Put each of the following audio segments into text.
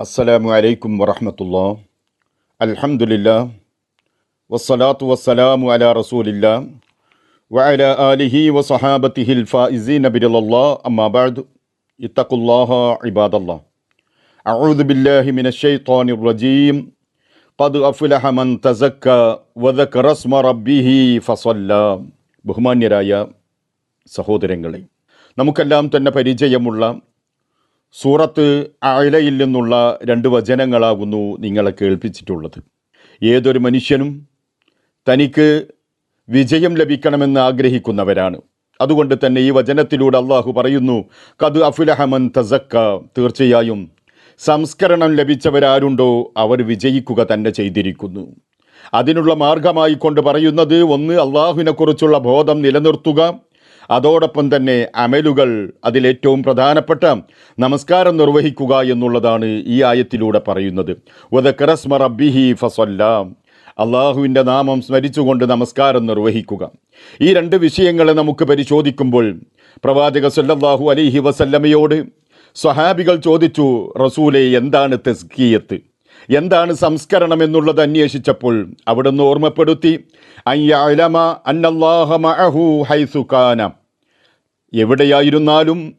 അസ്സലാമു അലൈക്കും വറഹമത്തുള്ള അൽഹംദുലില്ലാ വസ്സലാത്തു വസ്സലാമു അലാ റസൂലില്ല വഅല ആലിഹി വസഹാബത്തിഹിൽ ഫായിസീന ബിറലല്ലാ അമ്മാ ബഅദ്. ഇത്തഖുല്ലാഹ ഇബാദല്ലാ അഊദു ബില്ലാഹി മിനശ് ശൈത്വാനിർ റജീം. ഖദ് അഫ്ലഹ മൻ തസക്ക വദക്കറ സ്മ റബ്ബിഹി ഫസല്ല. ബഹുമാന്യരായ സഹോദരങ്ങളെ നമുക്കെല്ലാം തന്നെ പരിചയമുള്ള സൂറത്ത് അയലയിൽ നിന്നുള്ള രണ്ട് വചനങ്ങളാകുന്നു നിങ്ങളെ കേൾപ്പിച്ചിട്ടുള്ളത്. ഏതൊരു മനുഷ്യനും തനിക്ക് വിജയം ലഭിക്കണമെന്ന് ആഗ്രഹിക്കുന്നവരാണ്. അതുകൊണ്ട് തന്നെ ഈ വചനത്തിലൂടെ അള്ളാഹു പറയുന്നു കത് അഫുലഹമൻ തസക്ക തീർച്ചയായും സംസ്കരണം ലഭിച്ചവരാരുണ്ടോ അവർ വിജയിക്കുക തന്നെ ചെയ്തിരിക്കുന്നു. അതിനുള്ള മാർഗമായി കൊണ്ട് പറയുന്നത് ഒന്ന് അള്ളാഹുവിനെക്കുറിച്ചുള്ള ബോധം നിലനിർത്തുക. അതോടൊപ്പം തന്നെ അമലുകൾ അതിലേറ്റവും പ്രധാനപ്പെട്ട നമസ്കാരം നിർവഹിക്കുക എന്നുള്ളതാണ് ഈ ആയത്തിലൂടെ പറയുന്നത്. റബ്ബിഹി അള്ളാഹുവിന്റെ നാമം സ്മരിച്ചുകൊണ്ട് നമസ്കാരം നിർവഹിക്കുക. ഈ രണ്ട് വിഷയങ്ങളെ നമുക്ക് പരിശോധിക്കുമ്പോൾ പ്രവാചക സല്ലല്ലാഹു അലൈഹി വസല്ലമയോട് സ്വഹാബികൾ ചോദിച്ചു റസൂലെ എന്താണ് തെസ്കിയത്ത്? എന്താണ് സംസ്കരണം എന്നുള്ളത് അന്വേഷിച്ചപ്പോൾ അവിടുന്ന് ഓർമ്മപ്പെടുത്തി എവിടെയായിരുന്നാലും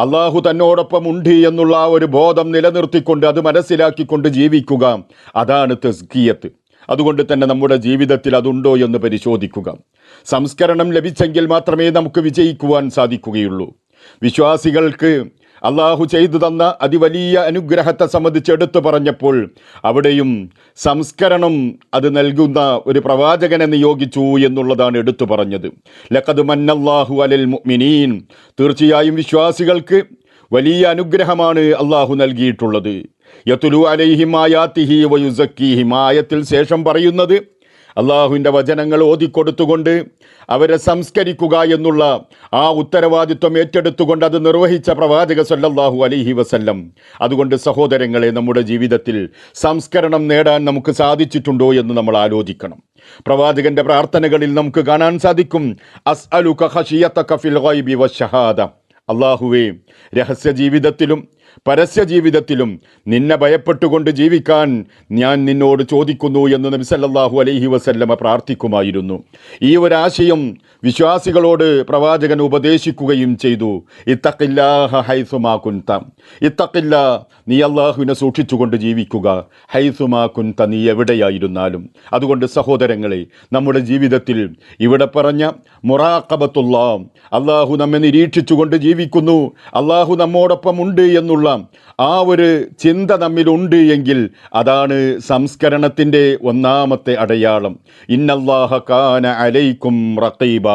അള്ളാഹു തന്നോടൊപ്പം ഉണ്ട് എന്നുള്ള ആ ഒരു ബോധം നിലനിർത്തിക്കൊണ്ട് അത് മനസ്സിലാക്കിക്കൊണ്ട് ജീവിക്കുക അതാണ് തെസ്കിയത്ത് അതുകൊണ്ട് തന്നെ നമ്മുടെ ജീവിതത്തിൽ അതുണ്ടോ എന്ന് പരിശോധിക്കുക. സംസ്കരണം ലഭിച്ചെങ്കിൽ മാത്രമേ നമുക്ക് വിജയിക്കുവാൻ സാധിക്കുകയുള്ളൂ. വിശ്വാസികൾക്ക് അള്ളാഹു ചെയ്തു തന്ന അതിവലിയ അനുഗ്രഹത്തെ സംബന്ധിച്ച് എടുത്തു പറഞ്ഞപ്പോൾ അവിടെയും സംസ്കരണം അത് നൽകുന്ന ഒരു പ്രവാചകനെ നിയോഗിച്ചു എന്നുള്ളതാണ് എടുത്തു പറഞ്ഞത്. ലക്കത് മന്നല്ലാഹു അലൽ മുഅ്മിനീൻ. തീർച്ചയായും വിശ്വാസികൾക്ക് വലിയ അനുഗ്രഹമാണ് അള്ളാഹു നൽകിയിട്ടുള്ളത്. യത്തുലു അലൈഹിം വയുസക്കിഹിമായത്തിൽ ശേഷം പറയുന്നത് അള്ളാഹുവിന്റെ വചനങ്ങൾ ഓതിക്കൊടുത്തുകൊണ്ട് അവരെ സംസ്കരിക്കുക എന്നുള്ള ആ ഉത്തരവാദിത്വം ഏറ്റെടുത്തുകൊണ്ട് അത് നിർവഹിച്ച പ്രവാചക സല്ലാഹു അലഹി വസല്ലം. അതുകൊണ്ട് സഹോദരങ്ങളെ നമ്മുടെ ജീവിതത്തിൽ സംസ്കരണം നേടാൻ നമുക്ക് സാധിച്ചിട്ടുണ്ടോ എന്ന് നമ്മൾ ആലോചിക്കണം. പ്രവാചകന്റെ പ്രാർത്ഥനകളിൽ നമുക്ക് കാണാൻ സാധിക്കും അസ് അലു ഗൈബി ഷഹാദ. അള്ളാഹുവേ രഹസ്യ ജീവിതത്തിലും പരസ്യ ജീവിതത്തിലും നിന്നെ ഭയപ്പെട്ടുകൊണ്ട് ജീവിക്കാൻ ഞാൻ നിന്നോട് ചോദിക്കുന്നു എന്ന് നബി സല്ലല്ലാഹു അലൈഹി വസല്ലമ പ്രാർത്ഥിക്കുമായിരുന്നു. ഈ ഒരാശയം വിശ്വാസികളോട് പ്രവാചകൻ ഉപദേശിക്കുകയും ചെയ്തു. ഇത്തക്കില്ലാഹ ഹൈസുമാ കുന്ത. ഇത്തക്കില്ല നീ അള്ളാഹുവിനെ സൂക്ഷിച്ചുകൊണ്ട് ജീവിക്കുക. ഹൈസുമാ കുന്ത നീ എവിടെയായിരുന്നാലും. അതുകൊണ്ട് സഹോദരങ്ങളെ നമ്മുടെ ജീവിതത്തിൽ ഇവിടെ പറഞ്ഞ മുറാഖബത്തുള്ള അള്ളാഹു നമ്മെ നിരീക്ഷിച്ചുകൊണ്ട് ജീവിക്കുന്നു. അള്ളാഹു നമ്മോടൊപ്പം ഉണ്ട് എന്നുള്ള ആ ഒരു ചിന്ത നമ്മിലുണ്ട് എങ്കിൽ അതാണ് സംസ്കരണത്തിന്റെ ഒന്നാമത്തെ അടയാളം. ഇന്നല്ലാഹ കാന അലൈക്കും റഖീബ.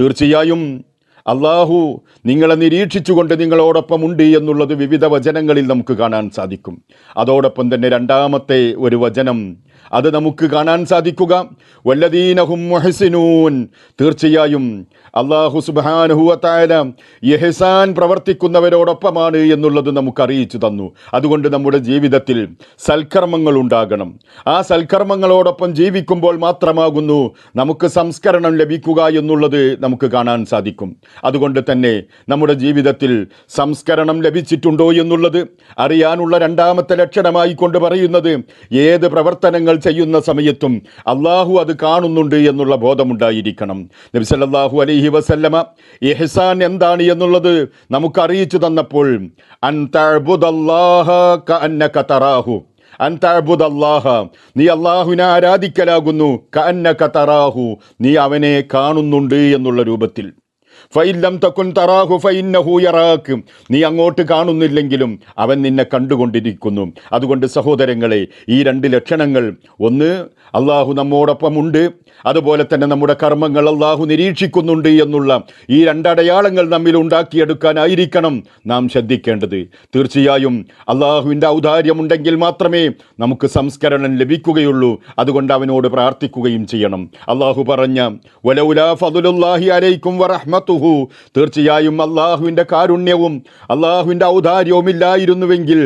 തീർച്ചയായും അള്ളാഹു നിങ്ങളെ നിരീക്ഷിച്ചുകൊണ്ട് നിങ്ങളോടൊപ്പം ഉണ്ട് എന്നുള്ളത് വിവിധ വചനങ്ങളിൽ നമുക്ക് കാണാൻ സാധിക്കും. അതോടൊപ്പം തന്നെ രണ്ടാമത്തെ ഒരു വചനം അത് നമുക്ക് കാണാൻ സാധിക്കുക. വല്ലദീനഹും മുഹസിനൂൻ. തീർച്ചയായും അള്ളാഹു സുബാനുഹുവത്തായ യഹസാൻ പ്രവർത്തിക്കുന്നവരോടൊപ്പമാണ് എന്നുള്ളത് നമുക്ക് അറിയിച്ചു തന്നു. അതുകൊണ്ട് നമ്മുടെ ജീവിതത്തിൽ സൽക്കർമ്മങ്ങൾ ഉണ്ടാകണം. ആ സൽക്കർമ്മങ്ങളോടൊപ്പം ജീവിക്കുമ്പോൾ മാത്രമാകുന്നു നമുക്ക് സംസ്കരണം ലഭിക്കുക എന്നുള്ളത് നമുക്ക് കാണാൻ സാധിക്കും. അതുകൊണ്ട് തന്നെ നമ്മുടെ ജീവിതത്തിൽ സംസ്കരണം ലഭിച്ചിട്ടുണ്ടോ എന്നുള്ളത് അറിയാനുള്ള രണ്ടാമത്തെ ലക്ഷണമായി കൊണ്ട് പറയുന്നത് ഏത് പ്രവർത്തനങ്ങൾ ചെയ്യുന്ന സമയത്തും അള്ളാഹു അത് കാണുന്നുണ്ട് എന്നുള്ള ബോധമുണ്ടായിരിക്കണം. നബിസല്ലാഹു അലൈഹി വസല്ലമ ഇഹ്സാൻ എന്താണ് എന്നുള്ളത് നമുക്ക് അറിയിച്ചു തന്നപ്പോൾ നീ അള്ളാഹുവിനെ ആരാധിക്കലാകുന്നു കഅന്നക തറാഹു. നീ അവനെ കാണുന്നുണ്ട് എന്നുള്ള രൂപത്തിൽ. ഫൈലം തക്കുൻ തറാഹു ഫൈന്നഹു യറാക്ക്. നീ അങ്ങോട്ട് കാണുന്നില്ലെങ്കിലും അവൻ നിന്നെ കണ്ടുകൊണ്ടിരിക്കുന്നു. അതുകൊണ്ട് സഹോദരങ്ങളെ ഈ രണ്ട് ലക്ഷണങ്ങൾ ഒന്ന് അള്ളാഹു നമ്മോടൊപ്പമുണ്ട്. അതുപോലെ തന്നെ നമ്മുടെ കർമ്മങ്ങൾ അള്ളാഹു നിരീക്ഷിക്കുന്നുണ്ട് എന്നുള്ള ഈ രണ്ടടയാളങ്ങൾ നമ്മിൽ ഉണ്ടാക്കിയെടുക്കാനായിരിക്കണം നാം ശ്രദ്ധിക്കേണ്ടത്. തീർച്ചയായും അള്ളാഹുവിന്റെ ഔദാര്യമുണ്ടെങ്കിൽ മാത്രമേ നമുക്ക് സംസ്കരണം ലഭിക്കുകയുള്ളൂ. അതുകൊണ്ട് അവനോട് പ്രാർത്ഥിക്കുകയും ചെയ്യണം. അള്ളാഹു പറഞ്ഞ വലൗലാ ഫതുലുല്ലാഹി അലൈക്കും വറഹ്മത്തുഹു റഹ്മത്തുഹു തീർച്ചയായും അള്ളാഹുവിന്റെ കാരുണ്യവും അള്ളാഹുവിന്റെ ഔദാര്യവും ഇല്ലായിരുന്നുവെങ്കിൽ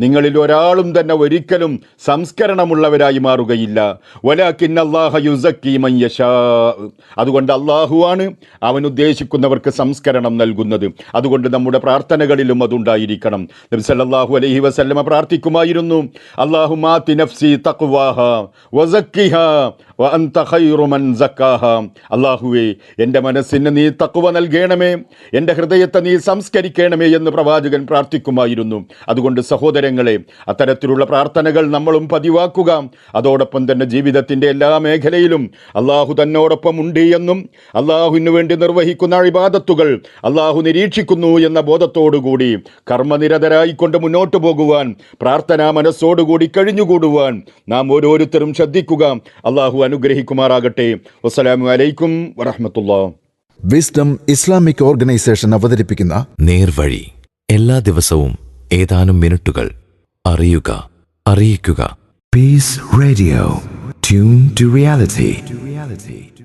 നിങ്ങളിൽ ഒരാളും തന്നെ ഒരിക്കലും സംസ്കരണമുള്ളവരായി മാറുകയില്ല. അതുകൊണ്ട് അള്ളാഹുവാണ് അവൻ ഉദ്ദേശിക്കുന്നവർക്ക് സംസ്കരണം നൽകുന്നത്. അതുകൊണ്ട് നമ്മുടെ പ്രാർത്ഥനകളിലും അതുണ്ടായിരിക്കണം. നബി സല്ലല്ലാഹു അലൈഹി വസല്ലമ പ്രാർത്ഥിക്കുമായിരുന്നു അള്ളാഹു നഫ്സി അള്ളാഹുവേ എന്റെ മനസ്സിന് നീ തക്കുവ നൽകണമേ എന്റെ ഹൃദയത്തെ നീ സംസ്കരിക്കണമേ എന്ന് പ്രവാചകൻ പ്രാർത്ഥിക്കുമായിരുന്നു. അതുകൊണ്ട് സഹോദരങ്ങളെ അത്തരത്തിലുള്ള പ്രാർത്ഥനകൾ നമ്മളും പതിവാക്കുക. അതോടൊപ്പം തന്നെ ജീവിതത്തിന്റെ എല്ലാ മേഖലയിലും അള്ളാഹു തന്നോടൊപ്പം ഉണ്ട് എന്നും അള്ളാഹുവിന് വേണ്ടി നിർവഹിക്കുന്ന അഴിബാദത്തുകൾ അള്ളാഹു നിരീക്ഷിക്കുന്നു എന്ന ബോധത്തോടുകൂടി കർമ്മനിരതരായിക്കൊണ്ട് മുന്നോട്ട് പോകുവാൻ പ്രാർത്ഥനാ മനസ്സോടുകൂടി കഴിഞ്ഞുകൂടുവാൻ നാം ഓരോരുത്തരും ശ്രദ്ധിക്കുക. അള്ളാഹു അനുഗ്രഹിക്കുമാറാകട്ടെ. വസ്സലാമു അലൈക്കും വറഹമത്തുള്ള. വിസ്ഡം ഇസ്ലാമിക് ഓർഗനൈസേഷൻ അവതരിപ്പിക്കുന്ന നേർവഴി. എല്ലാ ദിവസവും ഏതാനും മിനിറ്റുകൾ. അറിയുക അറിയിക്കുക. Peace radio tune to reality.